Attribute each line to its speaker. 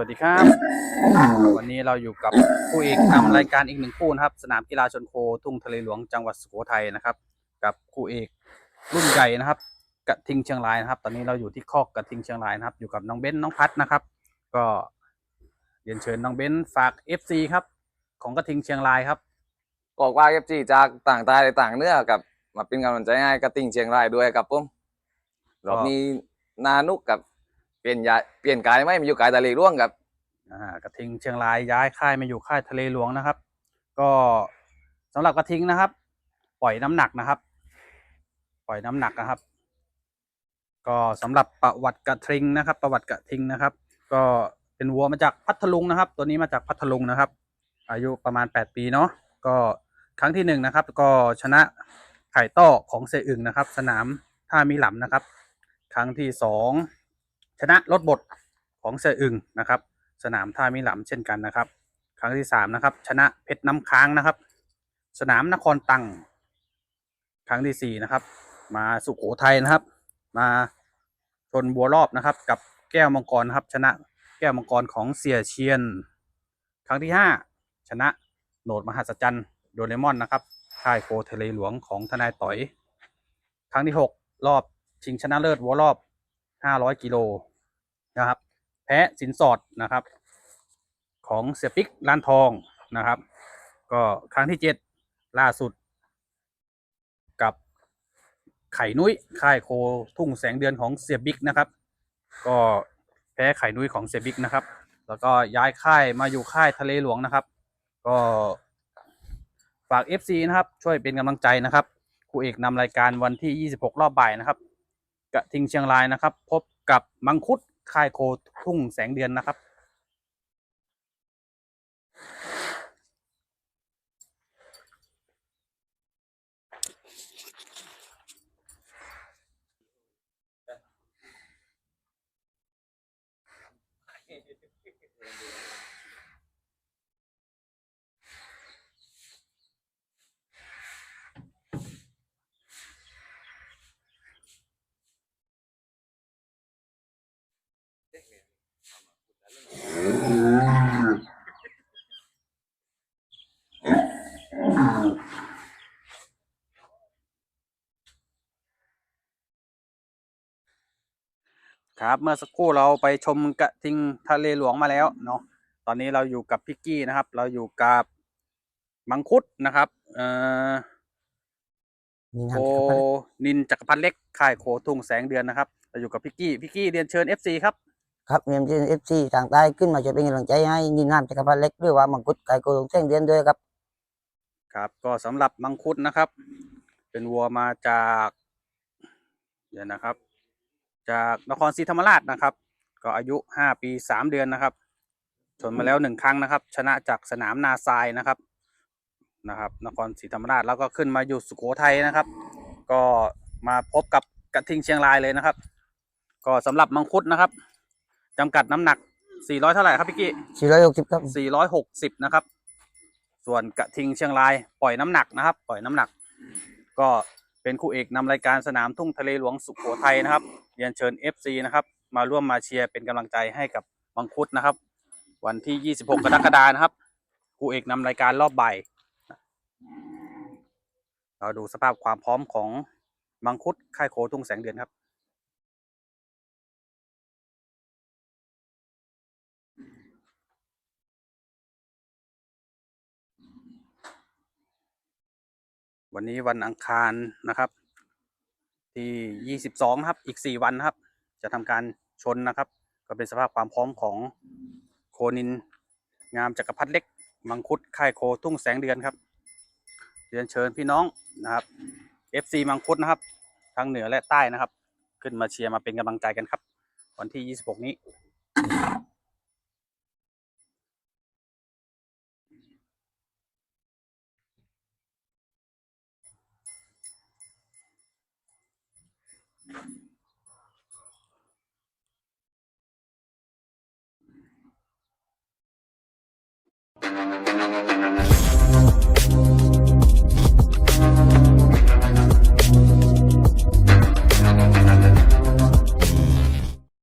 Speaker 1: วัสดีครับ วันนี้เราอยู่กับผู้เอกนำรายการอีกหนึ่งคู่นะครับ สนามกีฬาชนโคทุ่งทะเลหลวงจังหวัดสุโขทัยนะครับ กับคู่เอกรุ่นใหญ่นะครับกระทิงเชียงรายนะครับ ตอนนี้เราอยู่ที่คอกกระทิงเชียงรายนะครับ อยู่กับน้องเบ้นน้องพัดนะครับ ก็เรียนเชิญน้องเบ้นฝาก FC ครับ ของกระทิงเชียงรายครับ
Speaker 2: บอกว่าเอฟจีจากต่างตายต่างเนื้อกับ มาเป็นกำลังใจให้กระติ่งเชียงรายด้วยครับผมรอบนี้นานุกกับ ปลี่ยนยาเปลี่ยนกายไหม่มาอยู่กายตะลีร่วงกับ
Speaker 1: อ่ากระทิงเชียงรายย้ายค่ายมาอยู่ค่ายทะเลหลวงนะครับ ก็สำหรับกระทิงนะครับ ปล่อยน้ำหนักนะครับ ปล่อยน้ำหนักนะครับ ก็สำหรับประวัติกระทิงนะครับ ประวัติกระทิงนะครับ ก็เป็นวัวมาจากพัทลุงนะครับ ตัวนี้มาจากพัทลุงนะครับ อายุประมาณ 8 ปีเนาะก็ครั้งที่หนึ่งนะครับ ก็ชนะไข่ต้อของเสอึ่งนะครับ สนามท่ามีหลำนะครับ ครั้งที่สอง ชนะรถบดของเสอึ่งนะครับ สนามท่ามิหลำเช่นกันนะครับ ครั้งที่สามนะครับ ชนะเพชรน้ำค้างนะครับ สนามนครตังครั้งที่สี่นะครับ มาสุโขทัยนะครับ มาชนบัวรอบนะครับ กับแก้วมังกรครับ ชนะแก้วมังกรของเสียเชียน ครั้งที่ห้าชนะโหนดมหัศจรรย์โดเรมอนนะครับค่ายโคเทเลหลวงของทนายต่อย ครั้งที่หกรอบชิงชนะเลิศวัวรอบ ห้าร้อยกิโลนะครับ แพ้สินสอดนะครับ ของเสียปิกร้านทองนะครับ ก็ครั้งที่เจ็ดล่าสุด กับไข่นุ้ยค่ายโคทุ่งแสงเดือนของเสียบิ๊กนะครับ ก็แพ้ไข่นุ้ยของเสียบิ๊กนะครับ แล้วก็ย้ายค่ายมาอยู่ค่ายทะเลหลวงนะครับ ก็ฝาก FC นะครับ ช่วยเป็นกำลังใจนะครับครูเอกนำรายการวันที่ 26 รอบบ่ายนะครับ กระทิงเชียงรายนะครับ พบกับมังคุดค่ายโคทุ่งแสงเดือนนะครับ ครับเมื่อสักครู่เราไปชมกระทิงทะเลหลวงมาแล้วเนาะตอนนี้เราอยู่กับพี่กี้นะครับ เราอยู่กับมังคุดนะครับเอ่อ
Speaker 3: มี
Speaker 1: โค
Speaker 3: งานกับ
Speaker 1: นินจักรพันธ์เล็กค่ายโคทุ่งแสงเดือนนะครับ เราอยู่กับพี่กี้พี่กี้เรียนเชิญ FC ครับ
Speaker 3: ครับเรียนเชิญเอฟซีต่างใต้ขึ้นมาจะเป็นกำลังใจให้นินนามจักรพันธ์เล็กหรือว่ามังคุดไก่โกลงเส้นเดือนด้วยครับ
Speaker 1: ครับก็สำหรับมังคุดนะครับ เป็นวัวมาจากเดี๋ยวนะครับ จากนครศรีธรรมราชนะครับ ก็อายุห้าปีสามเดือนนะครับ ชนมาแล้วหนึ่งครั้งนะครับ ชนะจากสนามนาทรายนะครับนะครับ นครศรีธรรมราชแล้วก็ขึ้นมาอยู่สุโขทัยนะครับ ก็มาพบกับกระทิงเชียงรายเลยนะครับ ก็สำหรับมังคุดนะครับจำกัดน้ำหนัก 400 เท่าไหร่ครับพี่กี้
Speaker 3: 460ครับ
Speaker 1: 460 นะครับ ส่วนกระทิงเชียงรายปล่อยน้ำหนักนะครับ ปล่อยน้ำหนัก ก็เป็นคู่เอกนำรายการสนามทุ่งทะเลหลวงสุโขทัยนะครับ เรียนเชิญ FC นะครับ มาร่วมมาเชียร์เป็นกำลังใจให้กับมังคุดนะครับ วันที่ 26 กรกฎาคมนะครับคู่เอกนำรายการรอบบ่ายเราดูสภาพความพร้อมของมังคุดค่ายโคทุ่งแสงเดือนครับวันนี้วันอังคารนะครับ ที่ 22 ครับ อีก 4 วันครับ จะทำการชนนะครับ ก็เป็นสภาพความพร้อมของโคนิน งามจักรพรรดิเล็ก มังคุดค่ายโคทุ่งแสงเดือนครับ เรียนเชิญพี่น้องนะครับ FC มังคุดนะครับ ทั้งเหนือและใต้นะครับ ขึ้นมาเชียร์มาเป็นกำลังใจกันครับ วันที่ 26 นี้
Speaker 4: Thank you.